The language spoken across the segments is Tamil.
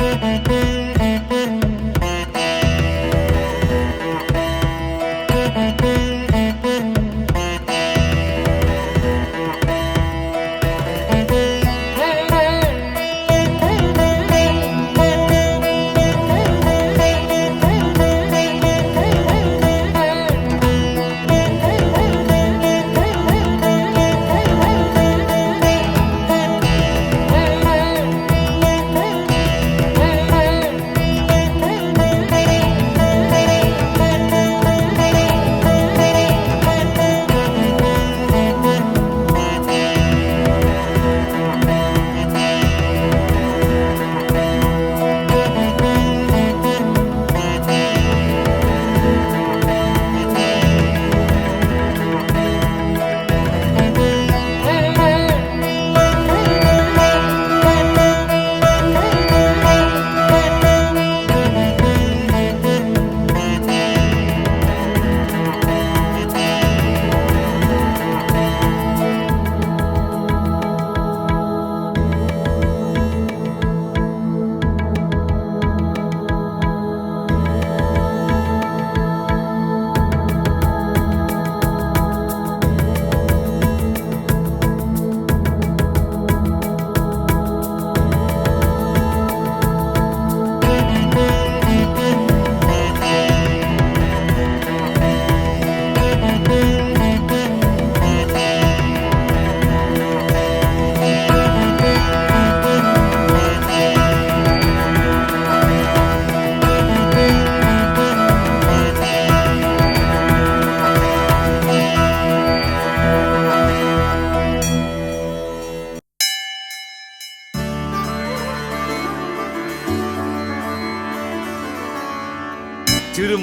Música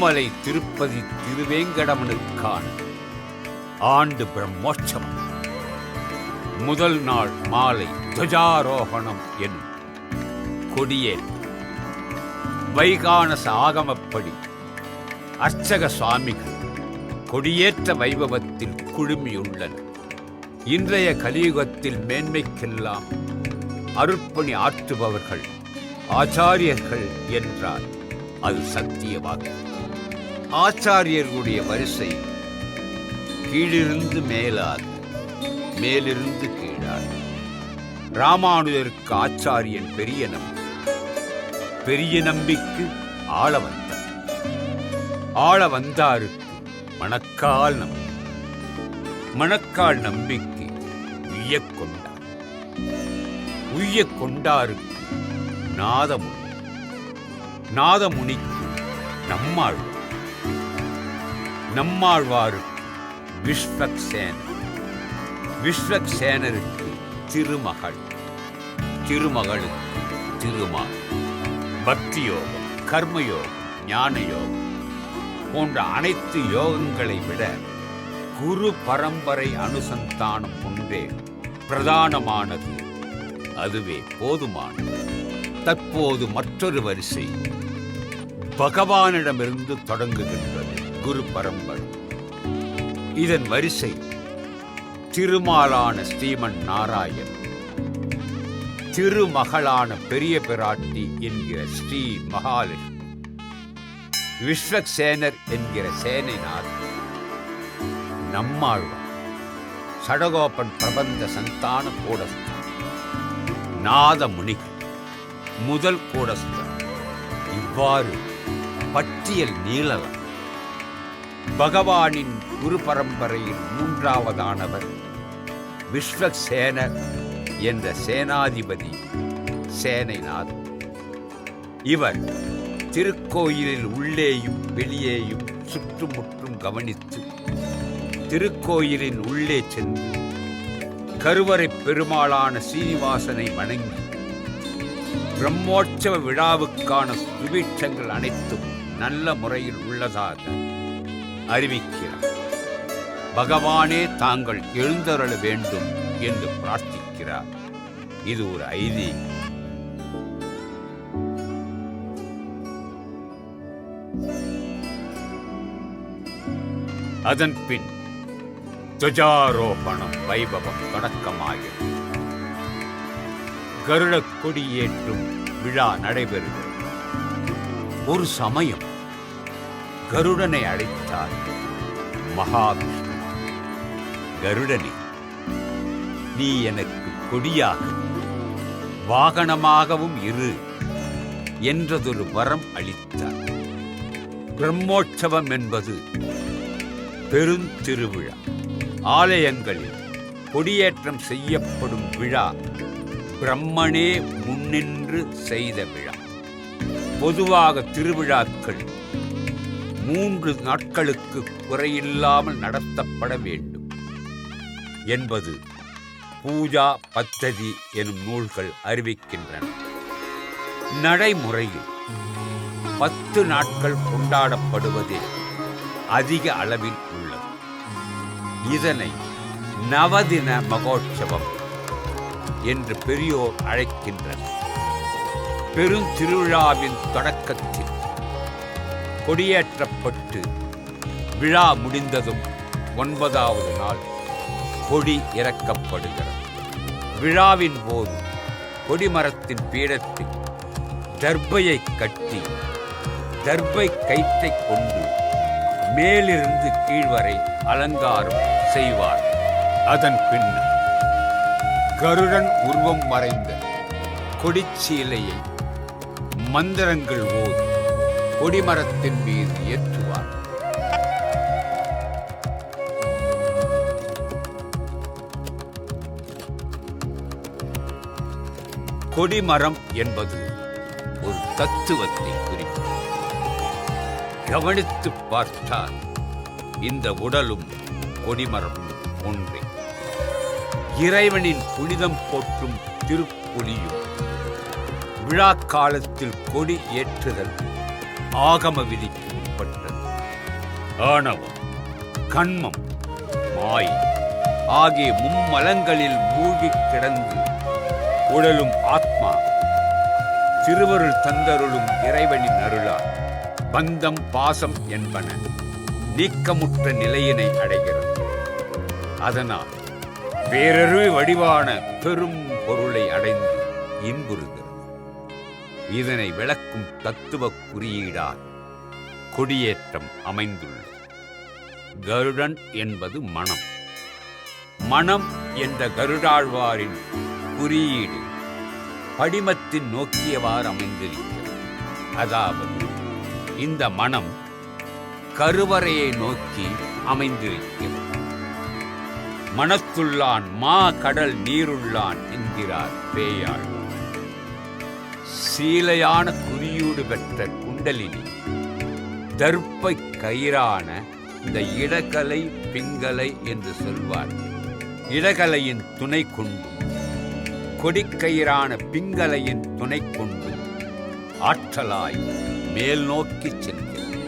திருமலை திருப்பதி திருவேங்கடமனுக்கான ஆண்டு பிரம்மோற்சவம். முதல் நாள் மாலை துவஜாரோகணம் எனும் கொடியேற்றம் வைகானச ஆகமப்படி அர்ச்சக சுவாமிகள் கொடியேற்ற வைபவத்தில் குழுமியுள்ளனர். இன்றைய கலியுகத்தில் மேன்மைக்கெல்லாம் அருட்பணி ஆற்றுபவர்கள் ஆச்சாரியர்கள் என்றார். அது சத்தியவாக்கு. ஆச்சாரியர்களுடைய வரிசை கீழிருந்து மேலாக மேலிருந்து கீழாக ராமானுஜருக்கு ஆச்சாரியன் பெரிய நம்பி பெரிய நம்பிக்கு ஆள வந்தார் ஆள வந்தாருக்கு மணக்கால் நம்பி மணக்கால் நம்பிக்கு உய்யக் கொண்டார் உய்யக் கொண்டாருக்கு நாதமுனி. நாதமுனிக்கு நம்மாழ்வார். நம்மாழ்வாருக்கு விஸ்வக்சேன் விஸ்வக்சேனருக்கு திருமகள். திருமகளுக்கு திருமா பக்தி யோகம் கர்மயோகம் ஞான யோகம் போன்ற அனைத்து யோகங்களை விட குரு பரம்பரை அனுசந்தானம் ஒன்றே பிரதானமானது. அதுவே போதுமானது. தற்போது மற்றொரு வரிசை பகவானிடமிருந்து தொடங்குகின்றது. குரு பரம்பரை. இதன் வரிசை திருமாலான ஸ்ரீமன் நாராயண் திருமகளான பெரிய பிராட்டி என்கிற ஸ்ரீ மகாலட்சுமி. விஸ்வக்சேனர் என்கிற சேனைநாத் நம்மாழ்வார் சடகோபன் பிரபந்த சந்தான கூடஸ்தன் நாதமுனிகள் முதல் கூடஸ்தன் இவ்வாறு பட்டியல் நீளலாம் பகவானின் குரு பரம்பரையில் மூன்றாவதானவர். விஸ்வசேனர் என்ற சேனாதிபதி சேனைநாத் இவர் திருக்கோயிலில் உள்ளேயும் வெளியேயும் சுற்றுமுற்றும் கவனித்து திருக்கோயிலின் உள்ளே சென்று கருவறை பெருமாளான சீனிவாசனை வணங்கி பிரம்மோற்சவ விழாவுக்கான சுபீட்சங்கள் அனைத்தும் நல்ல முறையில் உள்ளதாக அறிவிக்கிறார். பகவானே தாங்கள் எழுந்தருள வேண்டும் என்று பிரார்த்திக்கிறார். இது ஒரு ஐதீகம். அதன் பின் துவஜாரோபணம் வைபவம் தொடக்கமாகிறது. கருடக் கொடியேற்றும் விழா நடைபெறுகிறது. ஒரு சமயம் கருடனை அழைத்தார். மகாவிஷ்ணு கருடனே நீ எனக்கு கொடியாக வாகனமாகவும் இரு என்றதொரு வரம் அளித்தார். பிரம்மோற்சவம் என்பது பெருந்திருவிழா. ஆலயங்களில் கொடியேற்றம் செய்யப்படும் விழா பிரம்மனே முன்னின்று செய்த விழா. பொதுவாக திருவிழாக்கள் மூன்று நாட்களுக்கு குறையில்லாமல் நடத்தப்பட வேண்டும் என்பது பூஜா பத்ததி எனும் நூல்கள் அறிவிக்கின்றன. நடைமுறையில் பத்து நாட்கள் கொண்டாடப்படுவதே அதிக அளவில் உள்ளது. இதனை நவதின மகோற்சவம் என்று பெரியோர் அழைக்கின்றனர். பெருந்திருவிழாவின் தொடக்கத்தில் கொடியேற்றப்பட்டு விழா முடிந்ததும் ஒன்பதாவது நாள் கொடி இறக்கப்படுகிறது. விழாவின் போது கொடிமரத்தின் பீடத்தில் தர்பையை கட்டி தர்பை கயிற்றை கொண்டு மேலிருந்து கீழ்வரை அலங்காரம் செய்வார். அதன் பின் கருடன் உருவம் மறைந்த கொடிச்சீலையை மந்திரங்கள் ஓதி கொடிமரத்தின் மீது ஏற்றுவார் கொடிமரம் என்பது ஒரு தத்துவத்தை குறிக்கும். கவனித்து பார்த்தால் இந்த உடலும் கொடிமரம் ஒன்றே. இறைவனின் புனிதம் போற்றும் திருப்புலியும் விழா காலத்தில் கொடி ஏற்றுதல் ஆகம விதிக்கு உட்பட்டது. ஆணவம் கண்மம் மாய் ஆகிய மும்மலங்களில் மூழ்கிக் கிடந்து உடலும் ஆத்மா திருவருள் தந்தருளும் இறைவனின் அருளால் பந்தம் பாசம் என்பன நீக்கமுற்ற நிலையினை அடைகிறது. அதனால் வேறொரு வடிவான பெரும் பொருளை அடைந்து இன்புறுகிறது. இதனை விளக்கும் தத்துவ குறியீடால் கொடியேற்றம் அமைந்துள்ளது. கருடன் என்பது மனம். மனம் என்ற கருடாழ்வாரின் குறியீடு படிமத்தின் நோக்கியவாறு அமைந்திருக்கிறது. அதாவது இந்த மனம் கருவறையை நோக்கி அமைந்திருக்கிறது. மனத்துள்ளான் மா கடல் நீருள்ளான் என்கிறார் பேயாள் சீலையான குறியீடு பெற்ற குண்டலினி தர்ப்பை கயிறான இந்த இடகலை பிங்கலை என்று சொல்வார். இடகலையின் துணை கொண்டும் கொடிக்கயிறான பிங்கலையின் துணை கொண்டும் ஆற்றலாய் மேல் நோக்கி செல்கிறது.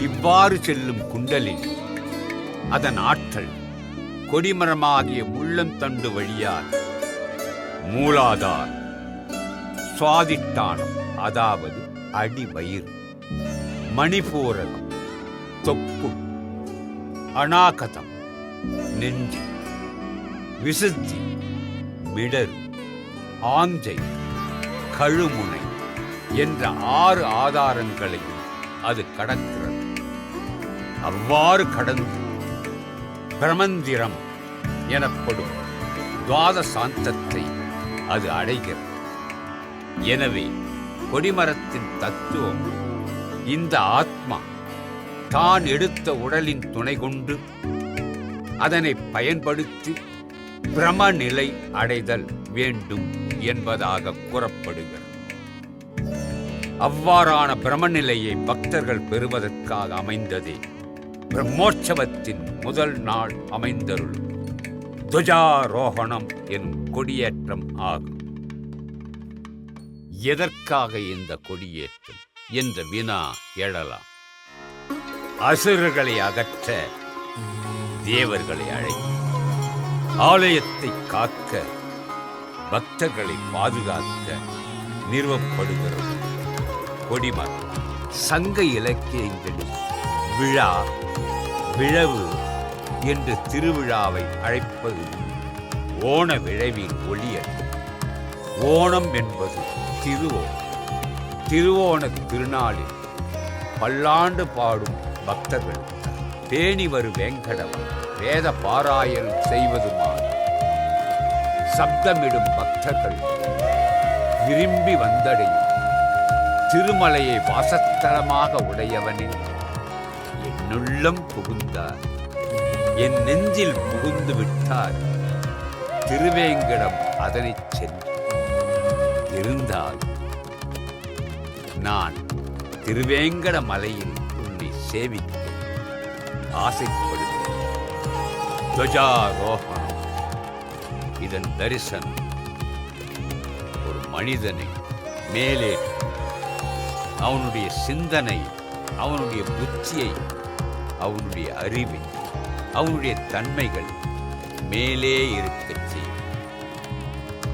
இவ்வாறு செல்லும் குண்டலினி அதன் ஆற்றல் கொடிமரமாகிய முள்ளந்தண்டு வழியார் மூலாதார் சுவாதிட்டானம் அதாவது அடிவயிறு மணிபூரகம் தொப்பு அநாகதம் நெஞ்சு விசுத்தி மிடர் ஆஞ்சை கழுமுனை என்ற ஆறு ஆதாரங்களையும் அது கடக்கிறது. அவ்வாறு கடந்து பிரமந்திரம் எனப்படும் துவாதசாந்தத்தை அது அடைகிறது. எனவே கொடிமரத்தின் தத்துவம் இந்த ஆத்மா தான் எடுத்த உடலின் துணை கொண்டு அதனை பயன்படுத்தி பிரமநிலை அடைதல் வேண்டும் என்பதாக கூறப்படுகிறது. அவ்வாறான பிரமநிலையை பக்தர்கள் பெறுவதற்காக அமைந்ததே பிரம்மோற்சவத்தின் முதல் நாள் அமைந்தருள் துவஜாரோகணம் எனும் கொடியேற்றம் ஆகும். எதற்காக இந்த கொடியேற்றம்? என்ற வினா எழலாம். அசுரர்களை அகற்ற தேவர்களை அழை ஆலயத்தை காக்க பக்தர்களை பாதுகாக்க நிறுவப்படுகிறது. கொடிமரம் சங்க இலக்கியங்களில் விழா விழவு என்று திருவிழாவை அழைப்பது ஓண விழவின் ஒளியல் ஓணம் என்பது திருவோணம். திருவோண திருநாளில் பல்லாண்டு பாடும் பக்தர்கள் பேணி வரு வெங்கடவன் வேத பாராயணம் செய்வதுமான சப்தமிடும் பக்தர்கள் விரும்பி வந்தடையும். திருமலையை வாசத்தலமாக உடையவனே என்னுள்ளம் புகுந்தார் என் நெஞ்சில் புகுந்து விட்டார். திருவேங்கடம் அதனைச் சென்று இருந்தால் நான் திருவேங்கட மலையில் உன்னை சேவிக்க ஆசைப்படுகிறேன். துவஜாரோகணம் இதன் தரிசனம் ஒரு மனிதனை மேலே அவனுடைய சிந்தனை அவனுடைய புத்தியை அவனுடைய அறிவை அவனுடைய தன்மைகள் மேலே இருக்கச் செய்யும்.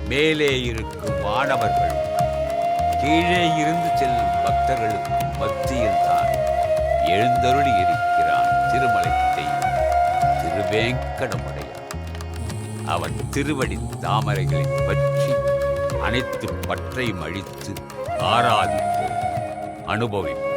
மேலே இருக்கும் மாணவர்கள் கீழே இருந்து செல்லும் பக்தர்களுக்கு மத்தியில் தான் எழுந்தருளி இருக்கிறான் திருமலை தெய்வம் திருவேங்கடமுடையான். அவன் திருவடி தாமரைகளை பற்றி அனைத்து பற்றையும் அழித்து ஆராதிப்போம் அனுபவிப்போம்